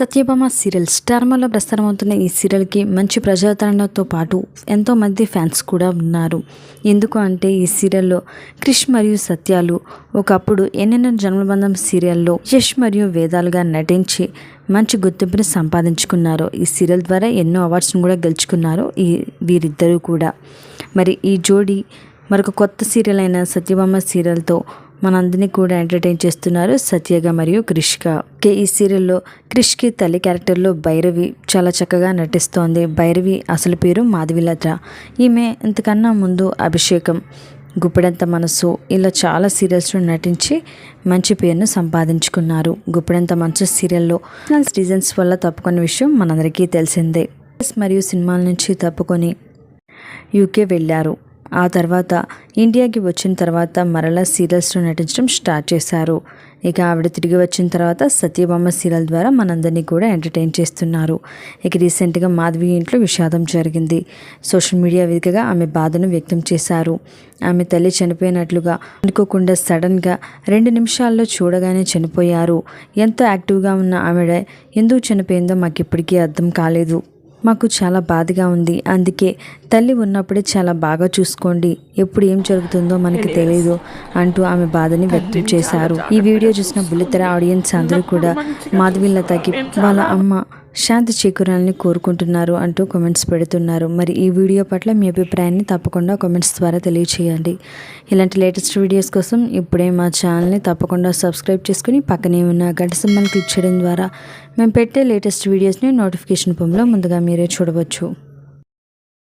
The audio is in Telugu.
సత్యభామ సీరియల్ స్టార్మాలో ప్రసారమవుతున్న ఈ సీరియల్కి మంచి ప్రజాదరణతో పాటు ఎంతోమంది ఫ్యాన్స్ కూడా ఉన్నారు. ఎందుకు అంటే ఈ సీరియల్లో క్రిష్ మరియు సత్యాలు ఒకప్పుడు ఎన్నెన్నో జన్మబంధం సీరియల్లో యష్ మరియు వేదాలుగా నటించి మంచి గుర్తింపుని సంపాదించుకున్నారు. ఈ సీరియల్ ద్వారా ఎన్నో అవార్డ్స్ను కూడా గెలుచుకున్నారు ఈ వీరిద్దరూ కూడా. మరి ఈ జోడీ మరొక కొత్త సీరియల్ అయిన సత్యభామ సీరియల్తో మనందరినీ కూడా ఎంటర్టైన్ చేస్తున్నారు సత్యగా మరియు క్రిష్క ఓకే ఈ సీరియల్లో క్రిష్కి తల్లి క్యారెక్టర్లో భైరవి చాలా చక్కగా నటిస్తోంది. భైరవి అసలు పేరు మాధవిలత. ఈమె ఇంతకన్నా ముందు అభిషేకం గుప్పెడంత మనసు ఇలా చాలా సీరియల్స్లో నటించి మంచి పేరును సంపాదించుకున్నారు. గుప్పెడంత మనసు సీరియల్లో రీజన్స్ వల్ల తప్పుకున్న విషయం మనందరికీ తెలిసిందే. మరియు సినిమాల నుంచి తప్పుకొని యూకే వెళ్ళారు. ఆ తర్వాత ఇండియాకి వచ్చిన తర్వాత మరలా సీరియల్స్లో నటించడం స్టార్ట్ చేశారు. ఇక ఆవిడ తిరిగి వచ్చిన తర్వాత సత్యభామ సీరియల్ ద్వారా మనందరినీ కూడా ఎంటర్టైన్ చేస్తున్నారు. ఇక రీసెంట్గా మాధవి ఇంట్లో విషాదం జరిగింది. సోషల్ మీడియా వేదికగా ఆమె బాధను వ్యక్తం చేశారు. ఆమె తల్లి చనిపోయినట్లుగా అనుకోకుండా సడన్గా రెండు నిమిషాల్లో చూడగానే చనిపోయారు. ఎంతో యాక్టివ్గా ఉన్న ఆవిడ ఎందుకు చనిపోయిందో మాకు ఇప్పటికీ అర్థం కాలేదు. మాకు చాలా బాధగా ఉంది. అందుకే తల్లి ఉన్నప్పుడే చాలా బాగా చూసుకోండి. ఎప్పుడు ఏం జరుగుతుందో మనకి తెలియదు అంటూ ఆమె బాధని వ్యక్తం చేశారు. ఈ వీడియో చూసిన బుల్లితెర ఆడియన్స్ అందరూ కూడా మాధవీలతకి వాళ్ళ అమ్మ శాంతి చేకూరాలని కోరుకుంటున్నారు అంటూ కామెంట్స్ పెడుతున్నారు. మరి ఈ వీడియో పట్ల మీ అభిప్రాయాన్ని తప్పకుండా కామెంట్స్ ద్వారా తెలియచేయండి. ఇలాంటి లేటెస్ట్ వీడియోస్ కోసం ఇప్పుడే మా ఛానల్ని తప్పకుండా సబ్స్క్రైబ్ చేసుకుని పక్కనే ఉన్న గంట సింబల్ క్లిక్ చేయడం ద్వారా మేము పెట్టే లేటెస్ట్ వీడియోస్ని నోటిఫికేషన్ రూపంలో ముందుగా మీరే చూడవచ్చు.